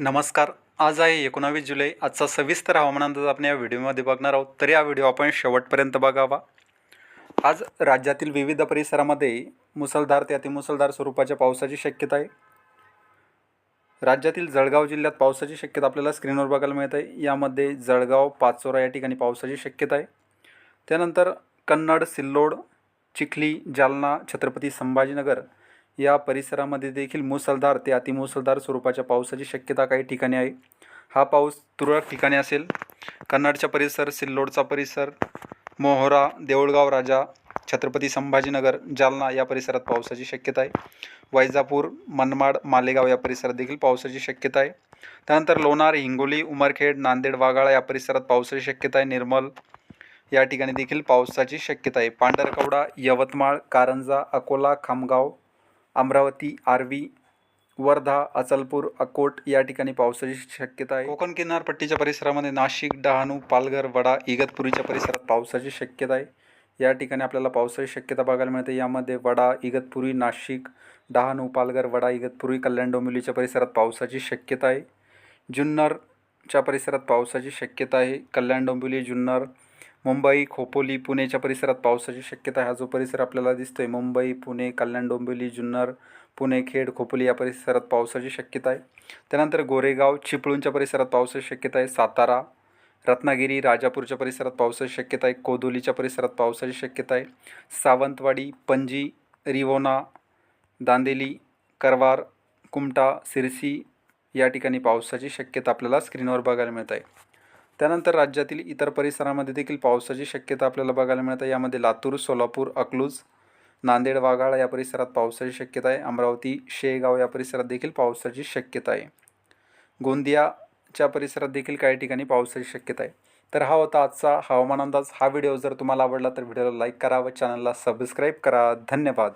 नमस्कार. आज आहे एकोणावीस जुलै. आजचा सविस्तर हवामान अंदाज आपण या व्हिडिओमध्ये बघणार आहोत. तर या व्हिडिओ आपण शेवटपर्यंत बघावा. आज राज्यातील विविध परिसरामध्ये मुसळधार ते अतिमुसळधार स्वरूपाच्या पावसाची शक्यता आहे. राज्यातील जळगाव जिल्ह्यात पावसाची शक्यता आपल्याला स्क्रीनवर बघायला मिळत आहे. यामध्ये जळगाव पाचोरा या ठिकाणी पावसाची शक्यता आहे. त्यानंतर कन्नड सिल्लोड चिखली जालना छत्रपती संभाजीनगर या परिसरामध्ये देखील मुसळधार ते अतिमुसळधार स्वरूपाच्या पावसाची शक्यता काही ठिकाणी आहे. हा पाऊस तुरळक ठिकाणी असेल. कन्नडचा परिसर सिल्लोडचा परिसर मोहोरा देऊळगाव राजा छत्रपती संभाजीनगर जालना या परिसरात पावसाची शक्यता आहे. वैजापूर मनमाड मालेगाव या परिसरात देखील पावसाची शक्यता आहे. त्यानंतर लोणार हिंगोली उमरखेड नांदेड वाघाळा या परिसरात पावसाची शक्यता आहे. निर्मल या ठिकाणी देखील पावसाची शक्यता आहे. पांढरकवडा यवतमाळ कारंजा अकोला खामगाव अमरावती आर्वी वर्धा अचलपूर अकोट या ठिकाणी पावसाची शक्यता आहे. कोकण किनारपट्टीच्या परिसरामध्ये नाशिक डहाणू पालघर वडा इगतपुरीच्या परिसरात पावसाची शक्यता आहे. या ठिकाणी आपल्याला पावसाची शक्यता बघायला मिळते. यामध्ये वडा इगतपुरी नाशिक डहाणू पालघर वडा इगतपुरी कल्याण डोंबिवलीच्या परिसरात पावसाची शक्यता आहे. जुन्नरच्या परिसरात पावसाची शक्यता आहे. कल्याण डोंबिवली जुन्नर मुंबई खोपोली पुणेच्या परिसरात पावसाची शक्यता आहे. हा जो परिसर आपल्याला दिसतो आहे मुंबई पुणे कल्याण डोंबिवली जुन्नर पुणे खेड खोपोली या परिसरात पावसाची शक्यता आहे. त्यानंतर गोरेगाव चिपळूणच्या परिसरात पावसाची शक्यता आहे. सातारा रत्नागिरी राजापूरच्या परिसरात पावसाची शक्यता आहे. कोदोलीच्या परिसरात पावसाची शक्यता आहे. सावंतवाडी पणजी रिवोना दांदेली करवार कुमटा सिरसी या ठिकाणी पावसाची शक्यता आपल्याला स्क्रीनवर बघायला मिळत आहे. त्यानंतर राज्यातील इतर परिसरामध्ये देखील पावसाची शक्यता आपल्याला बघायला मिळते. यामध्ये लातूर सोलापूर अकलूज नांदेड वाघाळा या परिसरात पावसाची शक्यता आहे. अमरावती शेगाव या परिसरात देखील पावसाची शक्यता आहे. गोंदियाच्या परिसरात देखील काही ठिकाणी पावसाची शक्यता आहे. तर हा होता आजचा हवामान अंदाज. हा व्हिडिओ जर तुम्हाला आवडला तर व्हिडिओला लाईक करा व चॅनलला सबस्क्राईब करा. धन्यवाद.